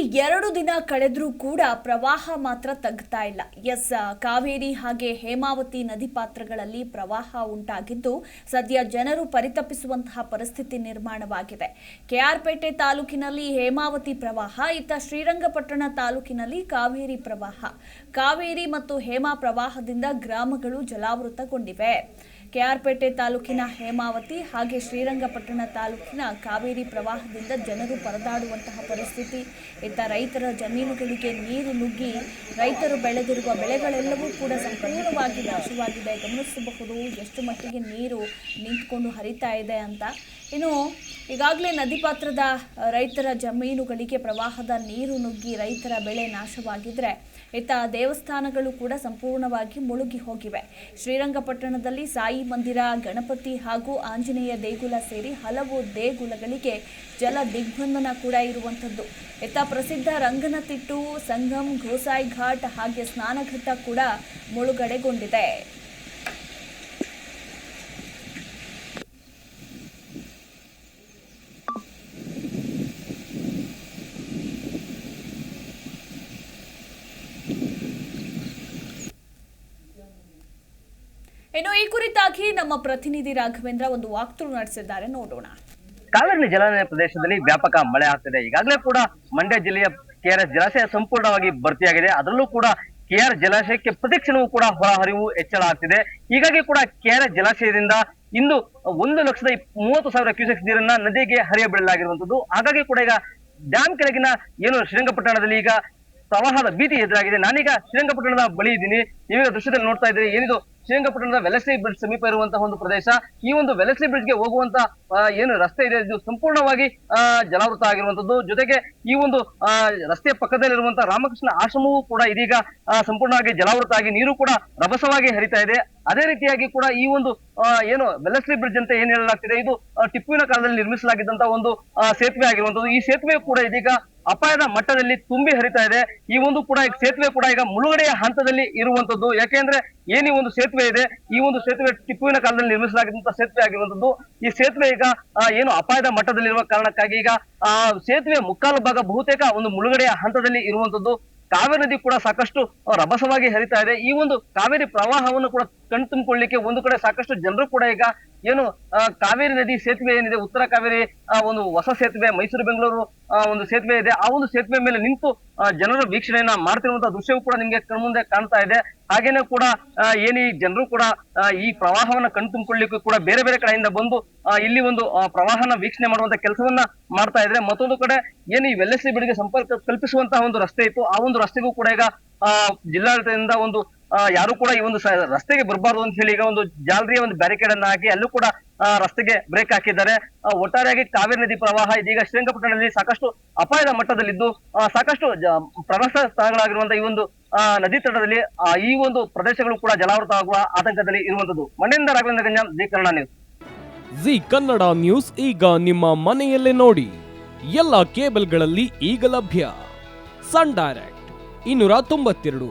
ಎರಡು ದಿನ ಕಳೆದರೂ ಕೂಡ ಪ್ರವಾಹ ಮಾತ್ರ ತಗ್ತಾ ಇಲ್ಲ. ಎಸ್, ಕಾವೇರಿ ಹಾಗೆ ಹೇಮಾವತಿ ನದಿ ಪಾತ್ರಗಳಲ್ಲಿ ಪ್ರವಾಹ ಉಂಟಾಗಿದ್ದು ಸದ್ಯ ಜನರು ಪರಿತಪಿಸುವಂತಹ ಪರಿಸ್ಥಿತಿ ನಿರ್ಮಾಣವಾಗಿದೆ. ಕೆಆರ್ಪೇಟೆ ತಾಲೂಕಿನಲ್ಲಿ ಹೇಮಾವತಿ ಪ್ರವಾಹ, ಇತ್ತ ಶ್ರೀರಂಗಪಟ್ಟಣ ತಾಲೂಕಿನಲ್ಲಿ ಕಾವೇರಿ ಪ್ರವಾಹ. ಕಾವೇರಿ ಮತ್ತು ಹೇಮಾ ಪ್ರವಾಹದಿಂದ ಗ್ರಾಮಗಳು ಜಲಾವೃತಗೊಂಡಿವೆ. ಕೆಆರ್ಪೇಟೆ ತಾಲೂಕಿನ ಹೇಮಾವತಿ ಹಾಗೆ ಶ್ರೀರಂಗಪಟ್ಟಣ ತಾಲೂಕಿನ ಕಾವೇರಿ ಪ್ರವಾಹದಿಂದ ಜನರು ಪರದಾಡುವಂತಹ ಪರಿಸ್ಥಿತಿ. ಇತ್ತ ರೈತರ ಜಮೀನುಗಳಿಗೆ ನೀರು ನುಗ್ಗಿ ರೈತರು ಬೆಳೆದಿರುವ ಬೆಳೆಗಳೆಲ್ಲವೂ ಕೂಡ ಸಂಪೂರ್ಣವಾಗಿ ನಾಶವಾಗಿದೆ. ಗಮನಿಸಬಹುದು ಎಷ್ಟು ಮಟ್ಟಿಗೆ ನೀರು ನಿಂತ್ಕೊಂಡು ಹರಿತಾ ಇದೆ ಅಂತ. ಇನ್ನು ಈಗಾಗಲೇ ನದಿ ಪಾತ್ರದ ರೈತರ ಜಮೀನುಗಳಿಗೆ ಪ್ರವಾಹದ ನೀರು ನುಗ್ಗಿ ರೈತರ ಬೆಳೆ ನಾಶವಾಗಿದ್ರೆ ಇತ್ತ ದೇವಸ್ಥಾನಗಳು ಕೂಡ ಸಂಪೂರ್ಣವಾಗಿ ಮುಳುಗಿ ಹೋಗಿವೆ. ಶ್ರೀರಂಗಪಟ್ಟಣದಲ್ಲಿ ಸಾಯಿ ಮಂದಿರ, ಗಣಪತಿ ಹಾಗೂ ಆಂಜನೇಯ ದೇಗುಲ ಸೇರಿ ಹಲವು ದೇಗುಲಗಳಿಗೆ ಜಲ ದಿಗ್ಬಂಧನ ಕೂಡ ಇರುವಂಥದ್ದು. ಇತ್ತ ಪ್ರಸಿದ್ಧ ರಂಗನತಿಟ್ಟು, ಸಂಗಮ್, ಘೋಸಾಯಿ ಘಾಟ್ ಹಾಗೆ ಸ್ನಾನಘಟ್ಟ ಕೂಡ ಮುಳುಗಡೆಗೊಂಡಿದೆ. ಇನ್ನು ಈ ಕುರಿತಾಗಿ ನಮ್ಮ ಪ್ರತಿನಿಧಿ ರಾಘವೇಂದ್ರ ಒಂದು ವಾಕ್ತೃ ನಡೆಸಿದ್ದಾರೆ. ನೋಡೋಣ. ಕಾವೇರಿ ಜಲಾನಯ ಪ್ರದೇಶದಲ್ಲಿ ವ್ಯಾಪಕ ಮಳೆ ಆಗ್ತಿದೆ. ಈಗಾಗಲೇ ಕೂಡ ಮಂಡ್ಯ ಜಿಲ್ಲೆಯ ಕೆಆರ್ಎಸ್ ಜಲಾಶಯ ಸಂಪೂರ್ಣವಾಗಿ ಭರ್ತಿಯಾಗಿದೆ. ಅದರಲ್ಲೂ ಕೂಡ ಕೆಆರ್ ಜಲಾಶಯಕ್ಕೆ ಪ್ರತಿಕ್ಷಣವೂ ಕೂಡ ಹೊರಹರಿವು ಹೆಚ್ಚಳ ಆಗ್ತಿದೆ. ಹೀಗಾಗಿ ಕೂಡ ಕೆಆರ್ಎಸ್ ಜಲಾಶಯದಿಂದ ಇಂದು ಒಂದು ಲಕ್ಷದ ಮೂವತ್ತು ಸಾವಿರ ಕ್ಯೂಸೆಕ್ ನೀರನ್ನ ನದಿಗೆ ಹರಿಯ ಬಿಡಲಾಗಿರುವಂತದ್ದು ಹಾಗಾಗಿ ಕೂಡ ಈಗ ಡ್ಯಾಮ್ ಕೆಳಗಿನ ಏನು ಶ್ರೀರಂಗಪಟ್ಟಣದಲ್ಲಿ ಈಗ ಪ್ರವಾಹದ ಭೀತಿ ಎದುರಾಗಿದೆ. ನಾನೀಗ ಶ್ರೀರಂಗಪಟ್ಟಣದ ಬಳಿ ಇದ್ದೀನಿ. ನೀವೀಗ ದೃಶ್ಯದಲ್ಲಿ ನೋಡ್ತಾ ಇದ್ದೀರಿ. ಏನಿದು ಶ್ರೀರಂಗಪಟ್ಟಣದ ವೆಲಸ್ಲಿ ಬ್ರಿಡ್ಜ್ ಸಮೀಪ ಇರುವಂತಹ ಒಂದು ಪ್ರದೇಶ. ಈ ಒಂದು ವೆಲಸ್ಲಿ ಬ್ರಿಡ್ಜ್ಗೆ ಹೋಗುವಂತ ಏನು ರಸ್ತೆ ಇದೆ, ಇದು ಸಂಪೂರ್ಣವಾಗಿ ಜಲಾವೃತ ಆಗಿರುವಂತದ್ದು. ಜೊತೆಗೆ ಈ ಒಂದು ರಸ್ತೆಯ ಪಕ್ಕದಲ್ಲಿರುವಂತಹ ರಾಮಕೃಷ್ಣ ಆಶ್ರಮವೂ ಕೂಡ ಇದೀಗ ಸಂಪೂರ್ಣವಾಗಿ ಜಲಾವೃತ ಆಗಿ ನೀರು ಕೂಡ ರಭಸವಾಗಿ ಹರಿತಾ ಇದೆ. ಅದೇ ರೀತಿಯಾಗಿ ಕೂಡ ಈ ಒಂದು ಏನು ವೆಲಸ್ಲಿ ಬ್ರಿಡ್ಜ್ ಅಂತ ಏನ್ ಹೇಳಲಾಗ್ತಿದೆ, ಇದು ಟಿಪ್ಪುವಿನ ಕಾಲದಲ್ಲಿ ನಿರ್ಮಿಸಲಾಗಿದ್ದಂತ ಒಂದು ಸೇತುವೆ ಆಗಿರುವಂತದ್ದು. ಈ ಸೇತುವೆ ಕೂಡ ಇದೀಗ ಅಪಾಯದ ಮಟ್ಟದಲ್ಲಿ ತುಂಬಿ ಹರಿತಾ ಇದೆ. ಈ ಒಂದು ಕೂಡ ಈ ಸೇತುವೆ ಕೂಡ ಈಗ ಮುಳುಗಡೆಯ ಹಂತದಲ್ಲಿ ಇರುವಂತದ್ದು. ಯಾಕೆಂದ್ರೆ ಏನೇ ಒಂದು ಸೇತುವೆ ಇದೆ, ಈ ಒಂದು ಸೇತುವೆ ಟಿಪ್ಪುವಿನ ಕಾಲದಲ್ಲಿ ನಿರ್ಮಿಸಲಾಗಿದ್ದಂತ ಸೇತುವೆ ಆಗಿರುವಂತದ್ದು. ಈ ಸೇತುವೆ ಈಗ ಏನು ಅಪಾಯದ ಮಟ್ಟದಲ್ಲಿರುವ ಕಾರಣಕ್ಕಾಗಿ ಈಗ, ಆ ಸೇತುವೆ ಮುಕ್ಕಾಲು ಭಾಗ ಬಹುತೇಕ ಒಂದು ಮುಳುಗಡೆಯ ಹಂತದಲ್ಲಿ ಇರುವಂತದ್ದು. ಕಾವೇರಿ ನದಿ ಕೂಡ ಸಾಕಷ್ಟು ರಭಸವಾಗಿ ಹರಿತಾ ಇದೆ. ಈ ಒಂದು ಕಾವೇರಿ ಪ್ರವಾಹವನ್ನು ಕೂಡ ಕಣ್ತುಂಬಿಕೊಳ್ಳಿಕ್ಕೆ ಒಂದು ಕಡೆ ಸಾಕಷ್ಟು ಜನರು ಕೂಡ ಈಗ ಏನು ಕಾವೇರಿ ನದಿ ಸೇತುವೆ ಏನಿದೆ ಉತ್ತರ ಕಾವೇರಿ ಒಂದು ಹೊಸ ಸೇತುವೆ ಮೈಸೂರು ಬೆಂಗಳೂರು ಒಂದು ಸೇತುವೆ ಇದೆ. ಆ ಒಂದು ಸೇತುವೆ ಮೇಲೆ ನಿಂತು ಜನರು ವೀಕ್ಷಣೆಯನ್ನ ಮಾಡ್ತಿರುವಂತಹ ದೃಶ್ಯವೂ ಕೂಡ ನಿಮ್ಗೆ ಕಣ್ಮುಂದೆ ಕಾಣ್ತಾ ಇದೆ. ಹಾಗೇನೆ ಕೂಡ ಏನು ಜನರು ಕೂಡ ಈ ಪ್ರವಾಹವನ್ನ ಕಣ್ತುಂಬಿಕೊಳ್ಳಿಕ್ಕೂ ಕೂಡ ಬೇರೆ ಬೇರೆ ಕಡೆಯಿಂದ ಬಂದು ಇಲ್ಲಿ ಒಂದು ಪ್ರವಾಹನ ವೀಕ್ಷಣೆ ಮಾಡುವಂತ ಕೆಲಸವನ್ನ ಮಾಡ್ತಾ ಇದ್ರೆ ಮತ್ತೊಂದು ಕಡೆ ಏನು ಈ ವೆಲ್ಲೆಸ್ಲಿ ಬಿಡಿಗೆ ಸಂಪರ್ಕ ಕಲ್ಪಿಸುವಂತಹ ಒಂದು ರಸ್ತೆ ಇತ್ತು. ಆ ಒಂದು ರಸ್ತೆಗೂ ಕೂಡ ಈಗ ಆ, ಜಿಲ್ಲಾಡಳಿತದಿಂದ ಒಂದು ಯಾರು ಕೂಡ ಈ ಒಂದು ರಸ್ತೆಗೆ ಬರಬಾರ್ದು ಅಂತ ಹೇಳಿ ಈಗ ಒಂದು ಜಾಲರಿಯ ಒಂದು ಬ್ಯಾರಿಕೇಡ್ ಅನ್ನ ಹಾಕಿ ಅಲ್ಲೂ ಕೂಡ ರಸ್ತೆಗೆ ಬ್ರೇಕ್ ಹಾಕಿದ್ದಾರೆ. ಒಟ್ಟಾರೆಯಾಗಿ ಕಾವೇರಿ ನದಿ ಪ್ರವಾಹ ಇದೀಗ ಶ್ರೀರಂಗಪಟ್ಟಣದಲ್ಲಿ ಸಾಕಷ್ಟು ಅಪಾಯದ ಮಟ್ಟದಲ್ಲಿದ್ದು ಸಾಕಷ್ಟು ಪ್ರವಾಸ ಸ್ಥಳಗಳಾಗಿರುವಂತಹ ಈ ಒಂದು ನದಿ ತಟದಲ್ಲಿ ಈ ಒಂದು ಪ್ರದೇಶಗಳು ಕೂಡ ಜಲಾವೃತ ಆಗುವ ಆತಂಕದಲ್ಲಿ ಇರುವಂತದ್ದು. ಮಣ್ಣಿಂದ Raghavendra Ganjam, Zee Kannada news. Zee Kannada news ಈಗ ನಿಮ್ಮ ಮನೆಯಲ್ಲೇ ನೋಡಿ. ಎಲ್ಲ ಕೇಬಲ್ಗಳಲ್ಲಿ ಈಗ ಲಭ್ಯ. ಸನ್ ಡೈರೆಕ್ಟ್, ಇನ್ನೂರ ತೊಂಬತ್ತೆರಡು.